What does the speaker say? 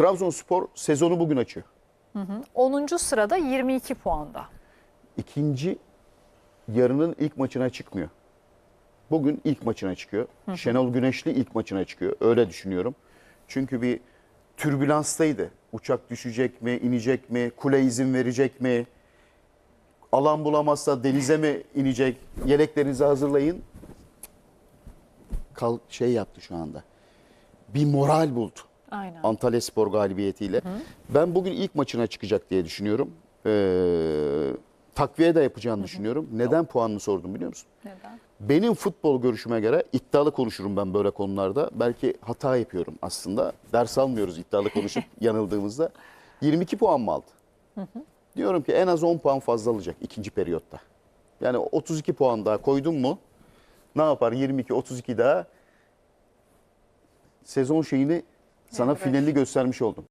Trabzonspor sezonu bugün açıyor. 10. sırada 22 puanda. İkinci yarının ilk maçına çıkmıyor. Bugün ilk maçına çıkıyor. Şenol Güneşli ilk maçına çıkıyor. Öyle düşünüyorum. Çünkü bir türbülanstaydı. Uçak düşecek mi, inecek mi, kule izin verecek mi? Alan bulamazsa denize mi inecek? Yeleklerinizi hazırlayın. Kal şey yaptı şu anda. Bir moral buldu. Aynen. Antalya Spor galibiyetiyle. Ben bugün ilk maçına çıkacak diye düşünüyorum. Ee, takviye de yapacağını düşünüyorum. Neden puanını sordum biliyor musun? Neden? Benim futbol görüşüme göre iddialı konuşurum ben böyle konularda. Belki hata yapıyorum aslında. Ders almıyoruz iddialı konuşup yanıldığımızda. 22 puan mı aldı? Diyorum ki en az 10 puan fazla alacak ikinci periyotta. Yani 32 puan daha koydum mu ne yapar 22 32 daha sezon şeyini sana finalini göstermiş oldum.